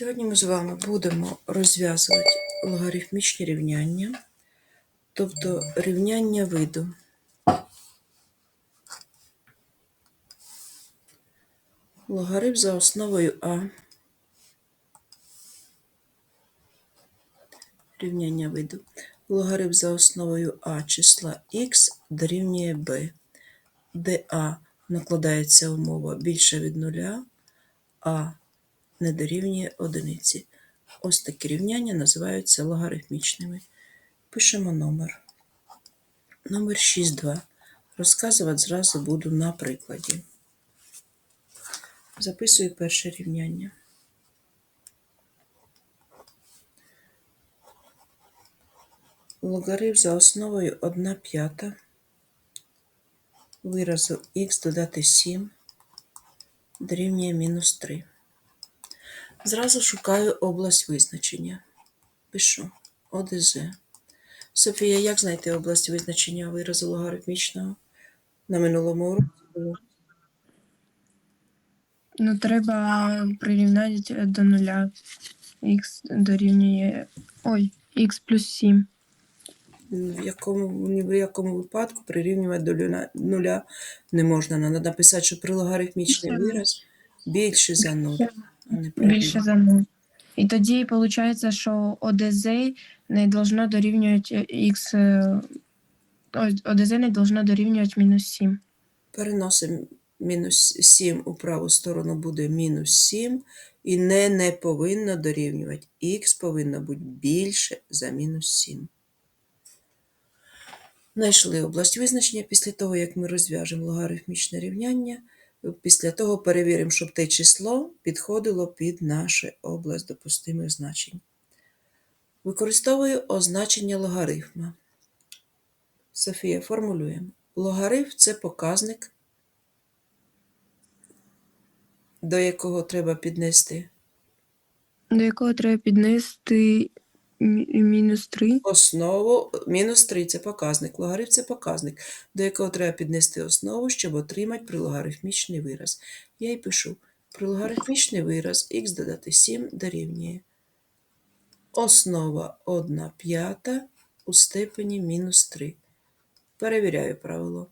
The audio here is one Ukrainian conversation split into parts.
Сьогодні ми з вами будемо розв'язувати логарифмічні рівняння, тобто рівняння виду. Логарифм за основою А. Рівняння виду. Логарифм за основою А числа х дорівнює b, де А накладається умова більше від нуля, а не дорівнює одиниці. Ось такі рівняння називаються логарифмічними. Пишемо номер. Номер 6,2. Розказувати зразу буду на прикладі. Записую перше рівняння. Логарифм за основою 1 п'ята виразу х додати 7 дорівнює мінус 3. Зразу шукаю область визначення. Пишу ОДЗ. Софія, як знайти область визначення виразу логарифмічного? На минулому уроці. Ну, треба прирівняти до нуля. Х дорівнює. Ой, х плюс 7. В якому, ні в якому випадку прирівнювати до люна- нуля не можна. Треба написати, що при логарифмічний вираз більше за нуль, Більше за 0. І тоді виходить, що ОДЗ не должно дорівнювати х. е, ОДЗ не должно дорівнювати мінус 7. Переносимо мінус 7 у праву сторону буде мінус 7, і не не повинно дорівнювати. Х повинно бути більше за мінус 7. Знайшли область визначення після того, як ми розв'яжемо логарифмічне рівняння. Після того перевіримо, щоб те число підходило під нашу область допустимих значень. Використовую означення логарифма. Софія, формулюємо. Логарифм – це показник, до якого треба піднести До якого треба піднести мінус 3. основу. Мінус 3 – це показник. Логарифм – це показник, до якого треба піднести основу, щоб отримати прилогарифмічний вираз. Я і пишу. Прилогарифмічний вираз х додати 7 дорівнює. Основа 1 п'ята у степені мінус 3. Перевіряю правило.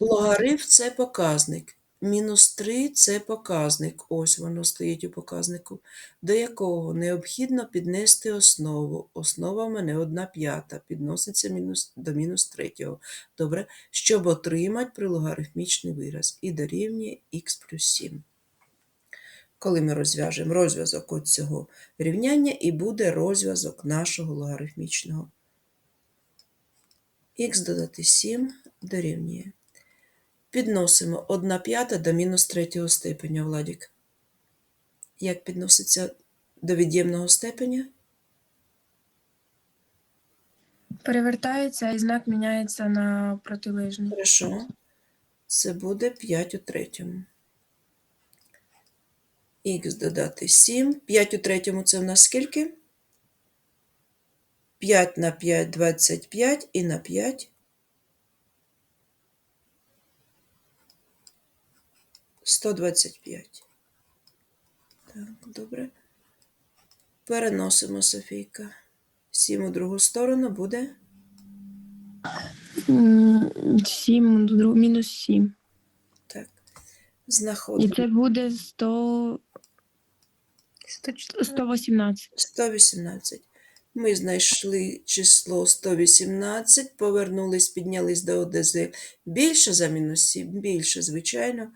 Логарифм – це показник. Мінус 3 – це показник. Ось воно стоїть у показнику, до якого необхідно піднести основу. Основа в мене 1 п'ята, підноситься мінус, до мінус 3. Добре, щоб отримати прилогарифмічний вираз. І дорівнює х плюс 7. Коли ми розв'яжемо розв'язок от цього рівняння, і буде розв'язок нашого логарифмічного. х додати 7 дорівнює. Підносимо 1 п'ята до мінус третього степеня, Владік. Як підноситься до від'ємного степеня? Перевертається і знак міняється на протилежний. Хорошо. Це буде 5 у третьому. Х додати 7. 5 у третьому це в нас скільки? 5 на 5 – 25 і на 5 – 125. Так, добре. Переносимо, Софійка. 7 у другу сторону буде 7, мінус 7. так. Знаходимо. І це буде 100, 118. 118. Ми знайшли число 118, повернулись, піднялись до ОДЗ. Більше за мінус 7? Більше, звичайно.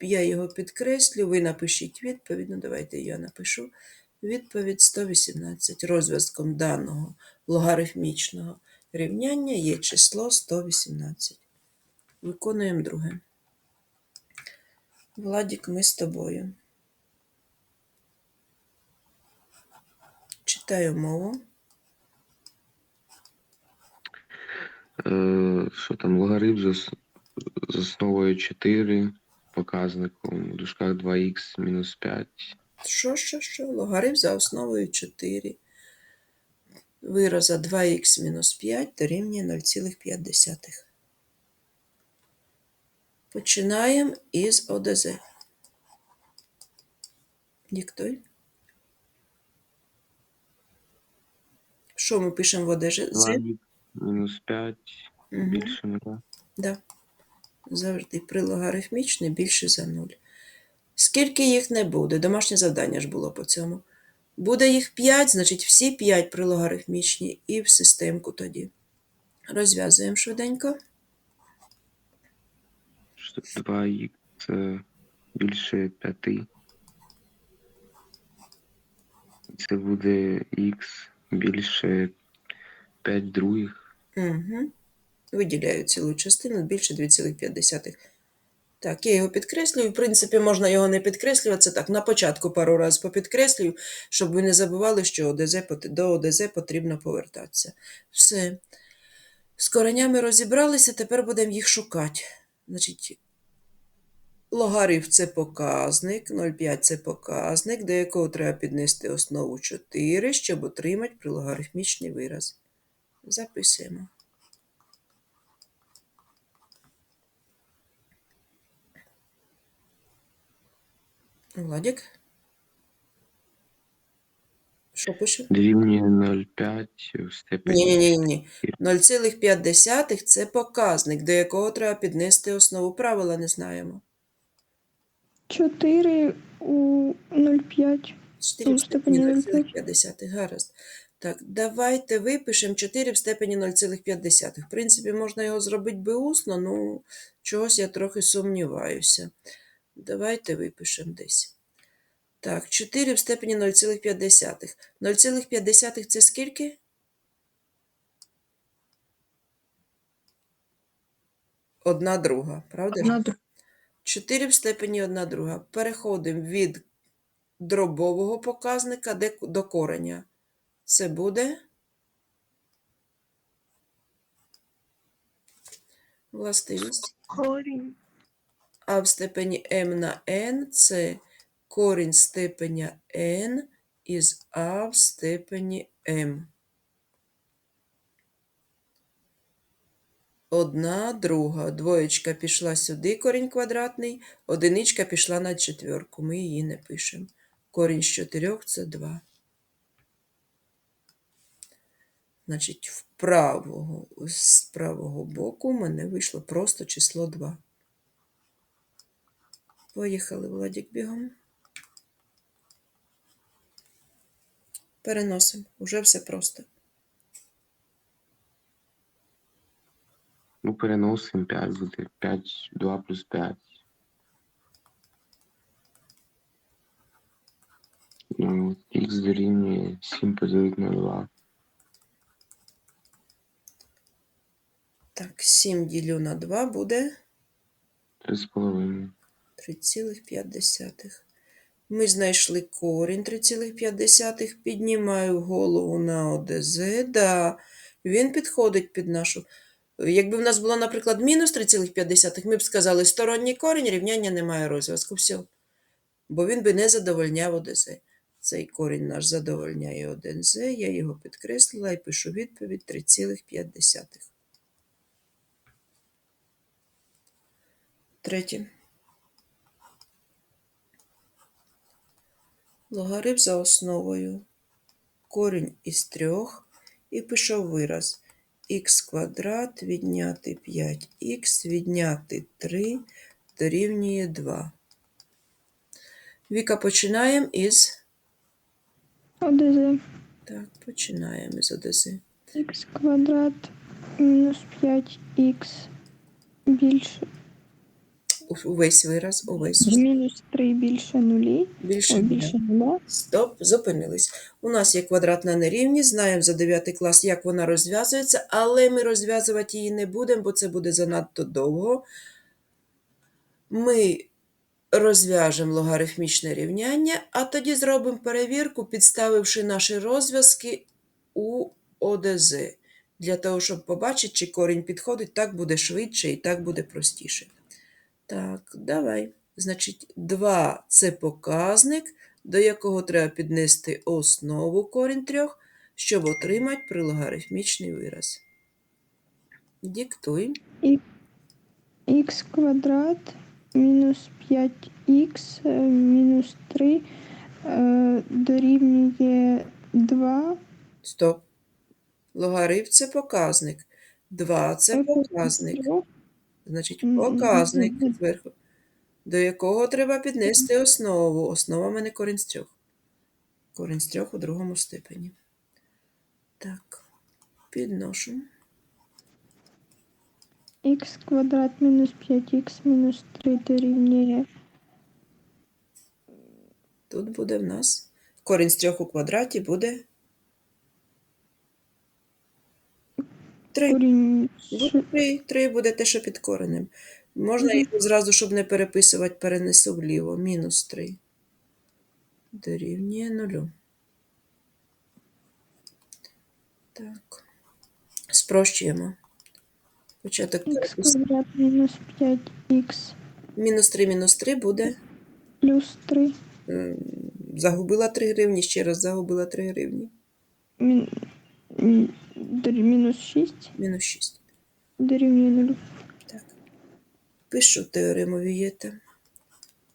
Я його підкреслю, ви напишіть відповідь. Ну, давайте я напишу. Відповідь 118. Розв'язком даного логарифмічного рівняння є число 118. Виконуємо друге. Владік, ми з тобою. Читаю мову. Е, Що там, логарифм з, ос- 4, показником у дужках 2х мінус 5. Що, що, що? Логарифм за основою 4. Вироза 2х мінус 5 дорівнює 0,5. Починаємо із ОДЗ. Диктуй. Що ми пишемо в ОДЗ? 2х мінус 5 більше, не так? Да. Завжди при логарифмічний більше за 0. Скільки їх не буде? Домашнє завдання ж було по цьому. Буде їх 5, значить всі 5 при логарифмічні і в системку тоді. Розв'язуємо швиденько. Що 2х е, більше 5. Це буде х більше 5 других. Угу. Виділяю цілу частину більше 2,5. Так, я його підкреслюю. В принципі, можна його не підкреслювати. Це так, на початку пару разів попідкреслюю, щоб ви не забували, що ОДЗ, до ОДЗ потрібно повертатися. Все. З коренями розібралися, тепер будемо їх шукати. Значить, логарифм – це показник, 0,5 – це показник, до якого треба піднести основу 4, щоб отримати прилогарифмічний вираз. Записуємо. Владик? Що пише? Дорівнює 0,5 в степені. Ні, ні, ні. 0,5 це показник, до якого треба піднести основу правила, не знаємо. 4 у 0,5. 4 в Ну, степені степені 0,5. Гаразд. Так, давайте випишемо 4 в степені 0,5. В принципі, можна його зробити би усно, ну чогось я трохи сумніваюся. Давайте випишемо десь. Так, 4 в степені 0,5. 0,5 це скільки? Одна друга, правда? ж? На друг- 4 в степені 1 друга. Переходимо від дробового показника до кореня. Це буде властивість. Корінь. А в степені m на n це корінь степеня n із а в степені m. Одна, друга. Двоєчка пішла сюди, корінь квадратний, одиничка пішла на четверку. Ми її не пишемо. Корінь з чотирьох це 2. Значить, в з правого боку у мене вийшло просто число 2. Поїхали, Владик, бігом. Переносимо. Уже все просто. Ну, переносимо 5 буде. 5, 2 плюс 5. Ну, х дорівнює 7 поділити на 2. Так, 7 ділю на 2 буде 3,5. 3,5. Ми знайшли корінь 3,5. Піднімаю голову на ОДЗ. Да, він підходить під нашу. Якби в нас було, наприклад, мінус 3,5, ми б сказали, сторонній корінь, рівняння немає розв'язку. Все. Бо він би не задовольняв ОДЗ. Цей корінь наш задовольняє ОДЗ. Я його підкреслила і пишу відповідь 3,5. Третє. Логарифм за основою. Корінь із трьох. І пішов вираз. х квадрат відняти 5х відняти 3 дорівнює 2. Віка, починаємо із. ОДЗ. Так, починаємо із ОДЗ. Х квадрат мінус 5х більше. Увесь вираз, увесь. Мінус 3 більше нулі. Більше. Ой, більше нуля. Стоп, зупинились. У нас є квадратна нерівність, знаємо за 9 клас, як вона розв'язується, але ми розв'язувати її не будемо, бо це буде занадто довго. Ми розв'яжемо логарифмічне рівняння, а тоді зробимо перевірку, підставивши наші розв'язки у ОДЗ. Для того, щоб побачити, чи корінь підходить, так буде швидше і так буде простіше. Так, давай. Значить, 2 – це показник, до якого треба піднести основу корінь трьох, щоб отримати прилогарифмічний вираз. Диктуй. х квадрат мінус 5х е, мінус 3 е, дорівнює 2. Стоп. Логарифм це показник. 2 це показник. Значить, показник зверху, до якого треба піднести основу. Основа в мене корінь з трьох. Корінь з трьох у другому степені. Так, підношу. х квадрат мінус 5х мінус 3 дорівнює Тут буде в нас корінь з трьох у квадраті буде 3. корінь Ну, 3, 3 буде те, що під коренем. Можна їх зразу, щоб не переписувати, перенесу вліво. Мінус 3. Дорівнює нулю. Так. Спрощуємо. Початок перепису. квадрат мінус 5х Мінус 3 мінус 3 буде. плюс 3 Загубила 3 гривні, ще раз загубила 3 гривні. мін... мі- мінус 6 Мінус 6. дорівнює 0. Так. Пишу теорему Вієта.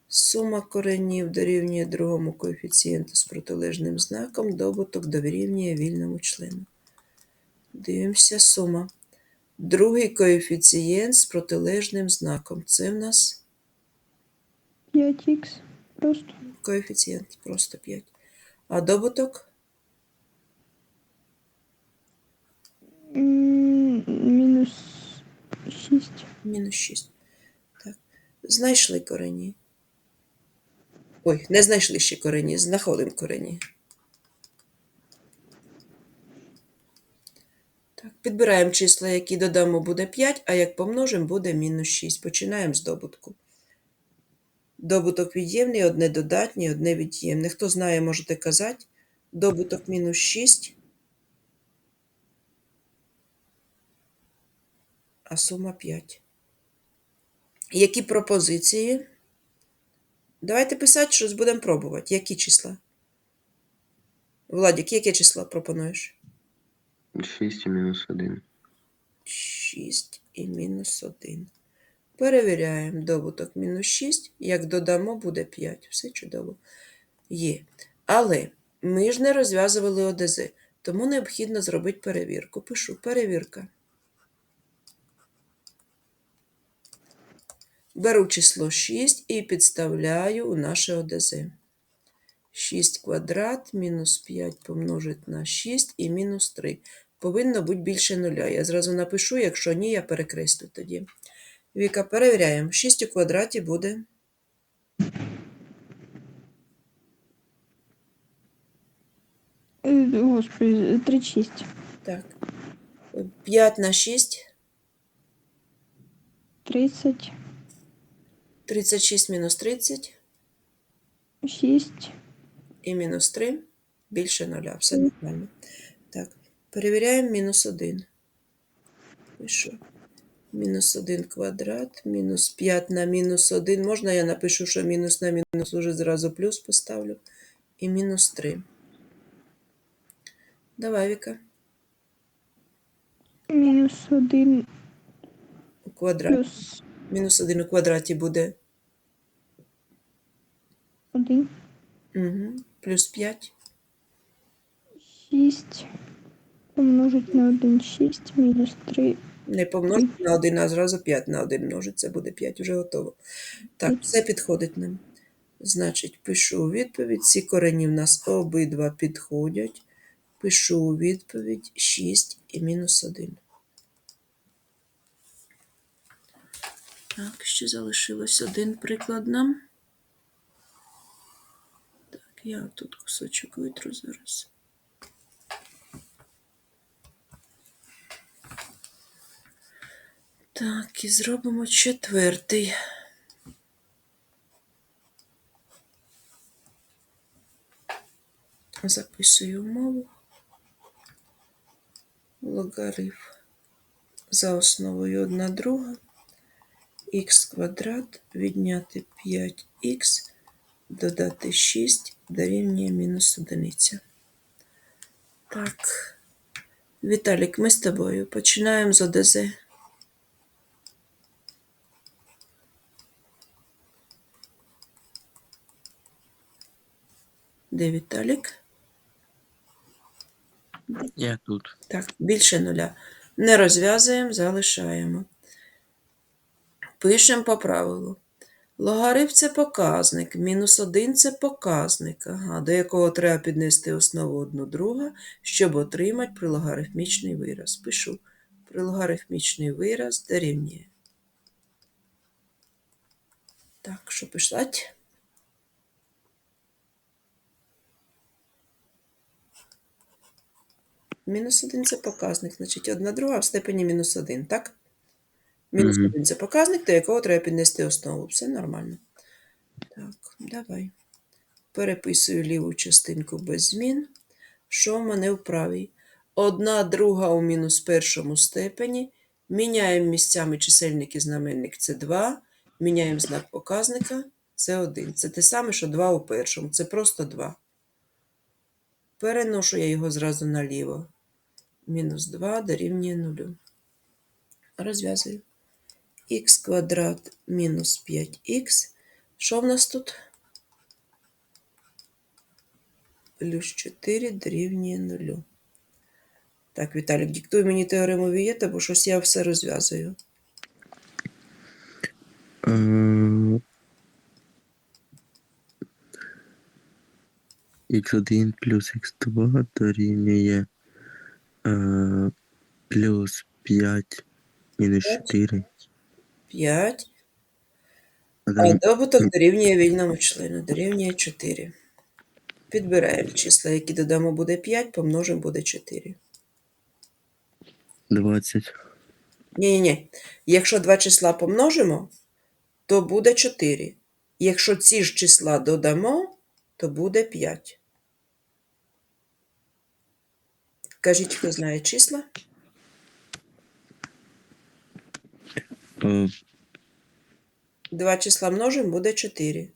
Сума коренів дорівнює другому коефіцієнту з протилежним знаком, добуток дорівнює вільному члену. Дивимося сума. Другий коефіцієнт з протилежним знаком. Це в нас 5х просто коефіцієнт просто 5. А добуток мінус 6. мінус 6. Так. Знайшли корені. Ой, не знайшли ще корені, знаходимо корені. Так, підбираємо числа, які додамо, буде 5, а як помножимо, буде мінус 6. Починаємо з добутку. Добуток від'ємний, одне додатнє, одне від'ємне. Хто знає, можете казати. Добуток мінус 6, а сума 5. Які пропозиції? Давайте писати, щось будемо пробувати. Які числа? Владик, яке число пропонуєш? 6 і мінус 1. 6 і мінус 1. Перевіряємо добуток мінус 6. Як додамо, буде 5. Все чудово. Є. Але ми ж не розв'язували ОДЗ, тому необхідно зробити перевірку. Пишу перевірка. Беру число 6 і підставляю у наше ОДЗ. 6 квадрат мінус 5 помножить на 6 і мінус 3. Повинно бути більше нуля. Я зразу напишу, якщо ні, я перекреслю тоді. Віка, перевіряємо. 6 у квадраті буде Е, Господи, 36. так. 5 на 6, 30. 36 мінус 30 6. і мінус 3 більше нуля. Все нормально. Так, перевіряємо мінус 1. Пишу. Мінус 1 квадрат, мінус 5 на мінус 1. Можна я напишу, що мінус на мінус уже зразу плюс поставлю. І мінус 3. Давай, Віка. Мінус 1 У квадраті. плюс Мінус 1 у квадраті буде 1. угу. плюс 5. 6. Помножить на 1 6. Мінус 3. Не помножити на 1, а зразу 5 на 1 множить. Це буде 5, вже готово. Так, все підходить нам. Значить, пишу у відповідь. Ці корені в нас обидва підходять. Пишу у відповідь 6 і мінус 1. Так, ще залишилось один приклад нам. Так, я тут кусочок витру зараз. Так, і зробимо четвертий. Записую умову. Логарифм за основою 1 друга. Х квадрат відняти 5х, додати 6 дорівнює мінус одиниця. Так. Віталік, ми з тобою починаємо з ОДЗ. Де Віталік? Я тут. Так, більше нуля. Не розв'язуємо, залишаємо. Пишемо по правилу. Логарифм – це показник, мінус 1 – це показник, ага, до якого треба піднести основу одну друга, щоб отримати прилогарифмічний вираз. Пишу. Прилогарифмічний вираз дорівнює. Так, що писати? Мінус 1 – це показник, значить одна друга в степені мінус 1, так? Мінус Мгм. 1 – це показник, до якого треба піднести основу. Все нормально. Так, давай. Переписую ліву частинку без змін. Що в мене в правій? Одна друга у мінус першому степені. Міняємо місцями чисельник і знаменник це 2. Міняємо знак показника це 1. Це те саме, що 2 у першому. Це просто 2. Переношу я його зразу наліво. Мінус 2 дорівнює 0. Розв'язую. Х квадрат мінус 5х. Що в нас тут? Плюс 4 дорівнює 0. Так, Віталік, диктуй мені теорему Вієта, бо щось я все розв'язую. Е, Х1 плюс х2 дорівнює е, плюс 5 мінус П'ять. 4. 5. А добуток дорівнює вільному члену, дорівнює 4. Підбираємо числа, які додамо буде 5, помножимо буде 4. 20. Ні-ні-ні. Якщо два числа помножимо, то буде 4. Якщо ці ж числа додамо, то буде 5. Кажіть, хто знає числа? Два числа множимо, буде 4.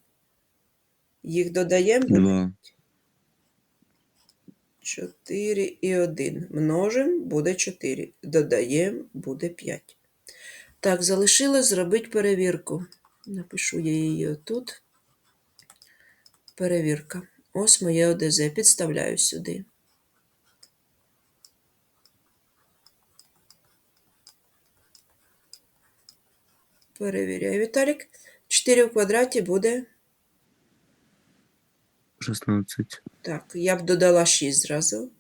Їх додаємо, 2. 4 і 1. Множимо, буде 4. Додаємо, буде 5. Так, залишилось зробити перевірку. Напишу я її отут. Перевірка. Ось моє ОДЗ. Підставляю сюди. Перевіряю, Віталік. 4 в квадраті буде. 16. Так, я б додала 6 зразу.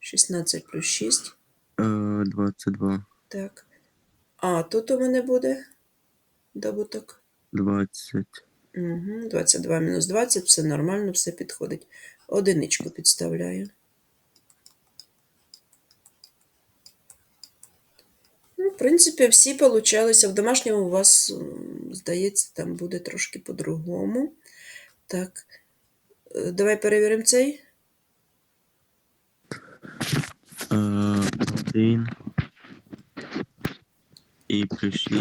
16 плюс 6. Е, 22. Так. А тут у мене буде добуток. 20. Угу. 22 мінус 20, все нормально, все підходить. Одиничку підставляю. В принципі, всі получалися. В домашньому у вас, здається, там буде трошки по-другому. Так. Е, Давай перевіримо цей. Е, 1. І плюс 6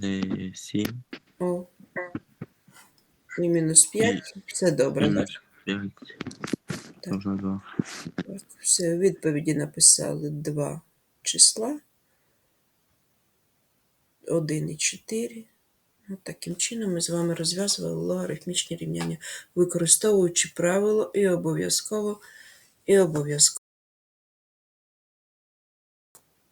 це 7. О. І мінус 5. Все добре. так? Мінус 5. Так. Можна 2. Так, все, відповіді написали два числа. 1 і 4. От таким чином ми з вами розв'язували логарифмічні рівняння, використовуючи правило і обов'язково, і обов'язково.